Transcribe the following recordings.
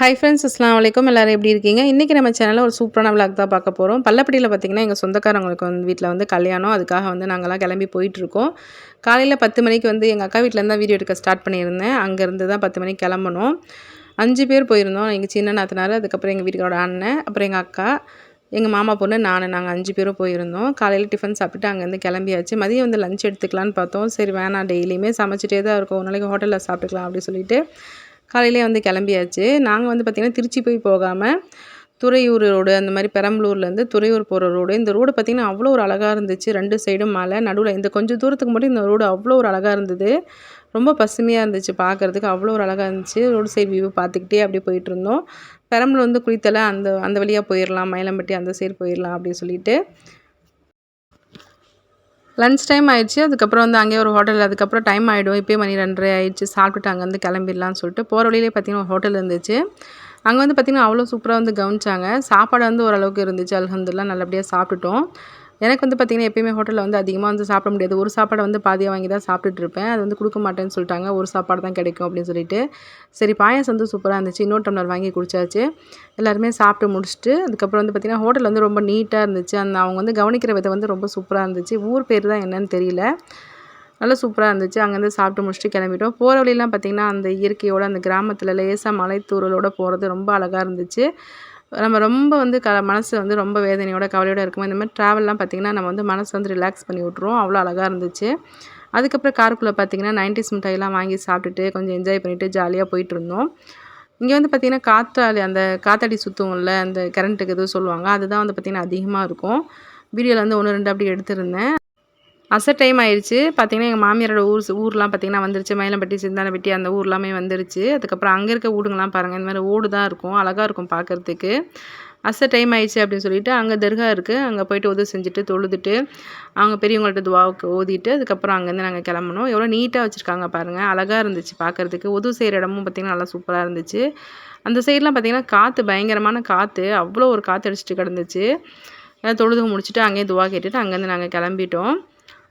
Hi friends அஸ்லாம் வலைக்கும் எல்லோரும் எப்படி இருக்கீங்க? இன்றைக்கி நம்ம சேனலில் ஒரு சூப்பரான விளாக் தான் பார்க்க போகிறோம் பள்ளப்பட்டியில் பார்த்திங்கன்னா எங்கள் சொந்தக்காரங்களுக்கு வந்து வீட்டில் வந்து கல்யாணம். அதுக்காக வந்து நாங்கள்லாம் கிளம்பி போயிட்டுருக்கோம். காலையில் பத்து மணிக்கு வந்து எங்கள் அக்கா வீட்டிலேருந்து தான் வீடியோ எடுக்க ஸ்டார்ட் பண்ணியிருந்தேன். அங்கேருந்து தான் பத்து மணிக்கு கிளம்பணும். அஞ்சு பேர் போயிருந்தோம். எங்கள் சின்ன நாத்தனார் அதுக்கப்புறம் எங்கள் வீட்டுக்காரோட அண்ணன் அப்புறம் எங்கள் அக்கா எங்கள் மாமா பொண்ணு நான் நாங்கள் அஞ்சு பேரும் போயிருந்தோம். காலையில் டிஃபன் சாப்பிட்டு அங்கேருந்து கிளம்பியாச்சு. மதியம் வந்து லஞ்ச் எடுத்துக்கலான்னு பார்த்தோம். சரி வேணாம். டெய்லியுமே சமைச்சிட்டே தான் இருக்கும். ஒரு நாளைக்கு ஹோட்டலில் சாப்பிட்டுக்கலாம் அப்படின்னு சொல்லிட்டு காலையிலே வந்து கிளம்பியாச்சு. நாங்கள் வந்து பார்த்திங்கன்னா திருச்சி போய் போகாமல் துறையூர் ரோடு அந்த மாதிரி பெரம்பலூர்லேருந்து துறையூர் போகிற ரோடு இந்த ரோடு பார்த்திங்கன்னா அவ்வளோ ஒரு அழகாக இருந்துச்சு. ரெண்டு சைடும் மலை நடுவில் இந்த கொஞ்சம் தூரத்துக்கு மட்டும் இந்த ரோடு அவ்வளோ ஒரு அழகாக இருந்தது. ரொம்ப பசுமையாக இருந்துச்சு பார்க்குறதுக்கு அவ்வளோ ஒரு அழகாக இருந்துச்சு. ரோடு சைடு வியூ பார்த்துக்கிட்டே அப்படியே போயிட்டு இருந்தோம். பெரம்பலூர் வந்து குளித்தலை அந்த அந்த வழியாக போயிடலாம் மயிலம்பட்டி அந்த சைடு போயிடலாம் அப்படின்னு சொல்லிட்டு. லன்ச் டைம் ஆயிடுச்சு. அதுக்கப்புறம் வந்து அங்கேயே ஒரு ஹோட்டல் அதுக்கப்புறம் டைம் ஆகிடும் இப்போயே மணி ரெண்டரை ஆயிடுச்சு. சாப்பிட்டுட்டு அங்கேருந்து கிளம்பிடலான்னு சொல்லிட்டு போகிற வழியிலே பார்த்தீங்கன்னா ஒரு ஹோட்டல் இருந்துச்சு. அங்கே வந்து பார்த்திங்கன்னா அவ்வளோ சூப்பராக வந்து கவனிச்சாங்க. சாப்பாடு வந்து ஓரளவுக்கு இருந்துச்சு. அலமதுல்லா நல்லபடியாக சாப்பிட்டுட்டோம். எனக்கு வந்து பார்த்திங்கன்னா எப்பயுமே ஹோட்டலில் வந்து அதிகமாக வந்து சாப்பிட முடியாது. ஒரு சாப்பாடை வந்து பாதியாக வாங்கி தான் சாப்பிட்டுட்டு இருப்பேன். அது வந்து கொடுக்க மாட்டேன்னு சொல்லிட்டாங்க. ஒரு சாப்பாடு தான் கிடைக்கும் அப்படின்னு சொல்லிட்டு. சரி பாயாசம் வந்து சூப்பராக இருந்துச்சு. இன்னொரு டம்ளர் வாங்கி குடிச்சாச்சு. எல்லாருமே சாப்பிட்டு முடிச்சுட்டு அதுக்கப்புறம் வந்து பார்த்திங்கன்னா ஹோட்டல் வந்து ரொம்ப நீட்டாக இருந்துச்சு. அந்த அவங்க வந்து கவனிக்கிற விதம் வந்து ரொம்ப சூப்பராக இருந்துச்சு. ஊர் பேர் தான் என்னன்னு தெரியல. நல்லா சூப்பராக இருந்துச்சு. அங்கேருந்து சாப்பிட்டு முடிச்சுட்டு கிளம்பிட்டோம். போகிற வழியெல்லாம் பார்த்திங்கன்னா அந்த இயற்கையோட அந்த கிராமத்தில் லேசாக மலைத்தூரலோடு போகிறது ரொம்ப அழகாக இருந்துச்சு. நம்ம ரொம்ப வந்து க மனசு வந்து ரொம்ப வேதனையோட கவலையோடு இருக்கும் இந்த மாதிரி ட்ராவல்லாம் பார்த்திங்கன்னா நம்ம வந்து மனசு வந்து ரிலாக்ஸ் பண்ணி விட்ருவோம் அவ்வளோ அழகாக இருந்துச்சு. அதுக்கப்புறம் காருக்குள்ளே பார்த்திங்கன்னா நைன்டிஸ் மிட்டாயெல்லாம் வாங்கி சாப்பிட்டுட்டு கொஞ்சம் என்ஜாய் பண்ணிவிட்டு ஜாலியாக போயிட்டு இருந்தோம். இங்கே வந்து பார்த்திங்கன்னா காற்றாடி அந்த காத்தாடி சுற்றுவோம்ல அந்த கரண்ட்டுக்கு எதுவும் சொல்லுவாங்க அதுதான் வந்து பார்த்திங்கன்னா அதிகமாக இருக்கும். வீடியோவில் வந்து ஒன்று ரெண்டு அப்படி எடுத்திருந்தேன். அசை டைம் ஆயிடுச்சு பார்த்திங்கன்னா எங்கள் மாமியாரோட ஊர் ஊர்லாம் பார்த்திங்கன்னா வந்துருச்சு. மயிலம்பட்டி சிந்தானப்பட்டி அந்த ஊர்லாமே வந்துருச்சு. அதுக்கப்புறம் அங்கே இருக்க ஊடுங்கலாம் பாருங்கள் இந்த மாதிரி ஓடு தான் இருக்கும் அழகாக இருக்கும் பார்க்குறதுக்கு அச டைம் ஆயிடுச்சு அப்படின்னு சொல்லிட்டு அங்கே தர்கா இருக்குது அங்கே போயிட்டு உதவி செஞ்சுட்டு தொழுதுட்டு அவங்க பெரியவங்கள்ட்ட துவாவுக்கு ஓதிட்டு அதுக்கப்புறம் அங்கேருந்து நாங்கள் கிளம்பணும் எவ்வளோ நீட்டாக வச்சுருக்காங்க பாருங்கள் அழகாக இருந்துச்சு பார்க்குறதுக்கு உதவு செய்கிற இடமும் பார்த்திங்கன்னா நல்லா சூப்பராக இருந்துச்சு. அந்த சைட்லாம் பார்த்திங்கன்னா காற்று பயங்கரமான காற்று அவ்வளோ ஒரு காற்று அடிச்சுட்டு கிடந்துச்சு. தொழுது முடிச்சுட்டு அங்கேயே துவா கேட்டுட்டு அங்கேருந்து நாங்கள் கிளம்பிட்டோம்.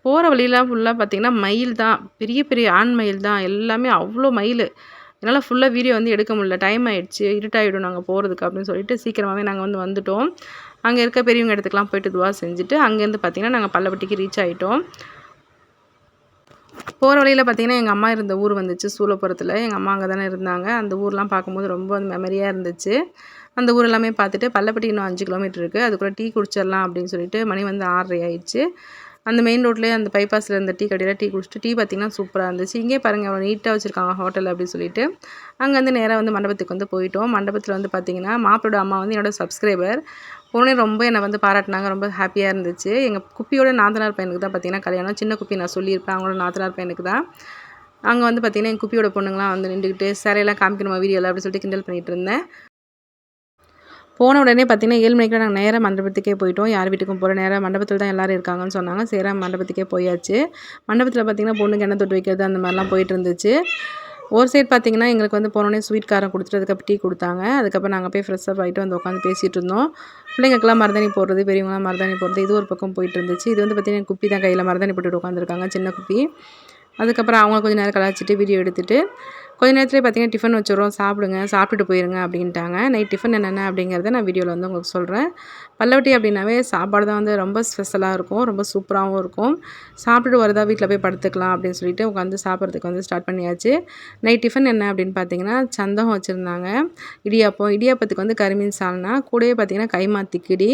போகிற வழியெலாம் ஃபுல்லாக பார்த்திங்கன்னா மயில் தான். பெரிய பெரிய ஆண் மயில் தான். எல்லாமே அவ்வளோ மயில் என்னால் ஃபுல்லாக வீடியோ வந்து எடுக்க முடியல. டைம் ஆகிடுச்சு இருட்டாகிடும் நாங்கள் போகிறதுக்கு அப்படின்னு சொல்லிட்டு சீக்கிரமாகவே நாங்கள் வந்து வந்துவிட்டோம் அங்கே இருக்க பெரியவங்க இடத்துக்குலாம் போயிட்டு துவா செஞ்சுட்டு அங்கேருந்து பார்த்திங்கன்னா நாங்கள் பல்லப்பட்டிக்கு ரீச் ஆகிட்டோம் போகிற வழியில் பார்த்திங்கன்னா எங்கள் அம்மா இருந்த ஊர் வந்துச்சு சூலப்புறத்தில் எங்கள் அம்மா அங்கே தானே இருந்தாங்க. அந்த ஊர்லாம் பார்க்கும்போது ரொம்ப மெமரியாக இருந்துச்சு. அந்த ஊர் எல்லாமே பார்த்துட்டு பல்லப்பட்டி இன்னும் அஞ்சு கிலோமீட்டர் இருக்குது அதுக்குள்ளே டீ குடிச்சிடலாம் அப்படின்னு சொல்லிட்டு மணி வந்து ஆறரை ஆயிடுச்சு. அந்த மெயின் ரோட்லேயே அந்த பைபாஸில் இருந்த டீ கடையில் டீ குடிச்சிட்டு டீ பார்த்திங்கன்னா சூப்பராக இருந்துச்சு. இங்கே பாருங்கள் அவ்வளோ நீட்டாக வச்சுருக்காங்க ஹோட்டல் அப்படின்னு சொல்லிட்டு. அங்கே வந்து நேராக வந்து மண்டபத்துக்கு வந்து போயிட்டோம். மண்டபத்தில் வந்து பார்த்திங்கன்னா மாப்பிளோட அம்மா வந்து என்னோடய சப்ஸ்கிரைபர் உடனே ரொம்ப என்னை வந்து பாராட்டினாங்க ரொம்ப ஹாப்பியாக இருந்துச்சு. எங்கள் குப்பியோட நாத்தனார் பையனுக்கு தான் பார்த்திங்கன்னா கல்யாணம். சின்ன குப்பி நான் சொல்லியிருப்பேன் அவங்களோட நாத்தனார் பையனுக்கு தான். அங்கே வந்து பார்த்திங்கன்னா எங்கள் குப்பியோட பொண்ணுங்களாம் வந்து நின்றுக்கிட்டு சரையெல்லாம் காமிக்கணுமா வீடியோவில் அப்படின்னு சொல்லிட்டு கிண்டல் பண்ணிகிட்டு இருந்தேன். போன உடனே பார்த்தீங்கன்னா ஏழு மணிக்கு நாங்கள் நேராக மண்டபத்துக்கே போயிட்டோம். யார் வீட்டுக்கும் போகிற நேராக மண்டபத்தில் தான் எல்லோரும் இருக்காங்கன்னு சொன்னாங்க. சேராக மண்டபத்துக்கே போயாச்சு. மண்டபத்தில் பார்த்திங்கன்னா பொண்ணுக்கு எண்ணெய் தொட்டு வைக்கிறது அந்த மாதிரிலாம் போயிட்டு இருந்துச்சு. ஒரு சைடு பார்த்திங்கன்னா எங்களுக்கு வந்து போனோடனே ஸ்வீட் காரம் கொடுத்துட்டு அதுக்கப்புறம் டீ கொடுத்தாங்க. அதுக்கப்புறம் நாங்கள் போய் ஃப்ரெஷ்ஷப் ஆகிட்டு வந்து உட்காந்து பேசிகிட்டு இருந்தோம். பிள்ளைங்களுக்குலாம் மருதாணி போடுறது பெரியவங்களாம் மருதாணி போடுறது இது ஒரு பக்கம் போயிட்டு இருந்துச்சு. இது வந்து பார்த்திங்கன்னா குப்பி தான் கையில் மருதாணி போட்டுட்டு உட்காந்துருக்காங்க சின்ன குப்பி. அதுக்கப்புறம் அவங்க கொஞ்சம் நேரம் கலாச்சிட்டு வீடியோ எடுத்துகிட்டு கொஞ்ச நேரத்துலேயே பார்த்தீங்கன்னா டிஃபன் வச்சுருவோம் சாப்பிடுங்க சாப்பிட்டுட்டு போயிருங்க அப்படின்ட்டாங்க. நைட் டிஃபன் என்னென்ன அப்படிங்கிறத நான் வீடியோவில் வந்து உங்களுக்கு சொல்கிறேன் பல்லவட்டி அப்படின்னாவே சாப்பாடு தான் வந்து ரொம்ப ஸ்பெஷலாக இருக்கும் ரொம்ப சூப்பராகவும் இருக்கும். சாப்பிட்டுட்டு வரதா வீட்டில் போய் படுத்துக்கலாம் அப்படின்னு சொல்லிட்டு உட்காந்து சாப்பிட்றதுக்கு வந்து ஸ்டார்ட் பண்ணியாச்சு. நைட் டிஃபன் என்ன அப்படின்னு பார்த்தீங்கன்னா சந்தகம் வச்சுருந்தாங்க. இடியாப்பம் இடியாப்பத்துக்கு வந்து கருமீன் சால்னா கூடவே பார்த்தீங்கன்னா கைமா திக்கிடி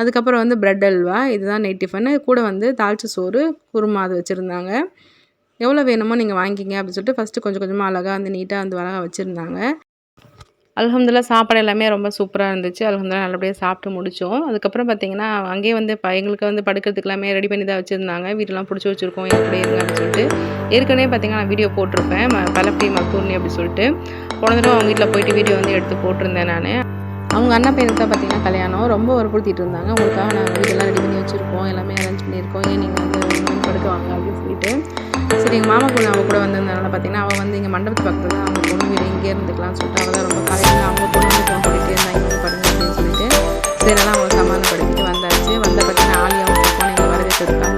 அதுக்கப்புறம் வந்து ப்ரெட் அல்வா இதுதான் நைட் டிஃபனு கூட வந்து தாளிச்ச சோறு குருமா அது வச்சுருந்தாங்க. எவ்வளோ வேணுமோ நீங்கள் வாங்கிக்கிங்க அப்படின்னு சொல்லிட்டு ஃபஸ்ட்டு கொஞ்சம் கொஞ்சமாக அழகாக வந்து நீட்டாக வந்து அழகாக வச்சுருந்தாங்க. அலகம்துல்லா சாப்பாடு எல்லாமே ரொம்ப சூப்பராக இருந்துச்சு. அலகம்துல்லா நல்லபடியாக சாப்பிட்டு முடித்தோம் அதுக்கப்புறம் பார்த்திங்கன்னா அங்கேயே வந்து எங்களுக்கு வந்து படுக்கிறதுக்கு எல்லாமே ரெடி பண்ணி தான் வச்சுருந்தாங்க. வீட்டெல்லாம் பிடிச்சி வச்சுருக்கோம். எப்படி இருங்க அப்படின்னு சொல்லிட்டு. ஏற்கனவே பார்த்திங்கன்னா நான் வீடியோ போட்டிருப்பேன். பலப்பி மக்கூர்னி அப்படின்னு சொல்லிட்டு. போன தடவை அவங்க வீட்டில் போயிட்டு வீடியோ வந்து எடுத்து போட்டிருந்தேன் நான். அவங்க அண்ணா பையனுக்கு தான் பார்த்தீங்கன்னா கல்யாணம். ரொம்ப வற்புறுத்திட்டு இருந்தாங்க. உங்களுக்காக நாங்கள் இதெல்லாம் ரெடி பண்ணி வச்சுருக்கோம். எல்லாமே அரேஞ்ச் பண்ணியிருக்கோம். ஏன் நீங்கள் வந்து படுத்துவாங்க அப்படின்னு சொல்லிட்டு. சரி எங்கள் மாமா பொண்ணு அவங்க கூட வந்திருந்தனால பார்த்தீங்கன்னா அவள் வந்து இங்கே மண்டபத்து பக்கத்தில் தான் அவங்க பொண்ணு வீடு இங்கே இருந்துக்கலாம்னு சொல்லிட்டு அவள் தான் ரொம்ப காலையில் அவங்க பொண்ணு வந்து ஃபோன் பண்ணிகிட்டே இருந்தாங்க. இங்கே பாருங்க அப்படின்னு சொல்லிட்டு. சரி எல்லாம் அவங்க சமாதானப்படுத்திட்டு வந்தாச்சு. வந்த பார்த்தீங்கன்னா ஆலி அவங்க ஃபோன் எங்கள் வரவேற்கிறதுக்காக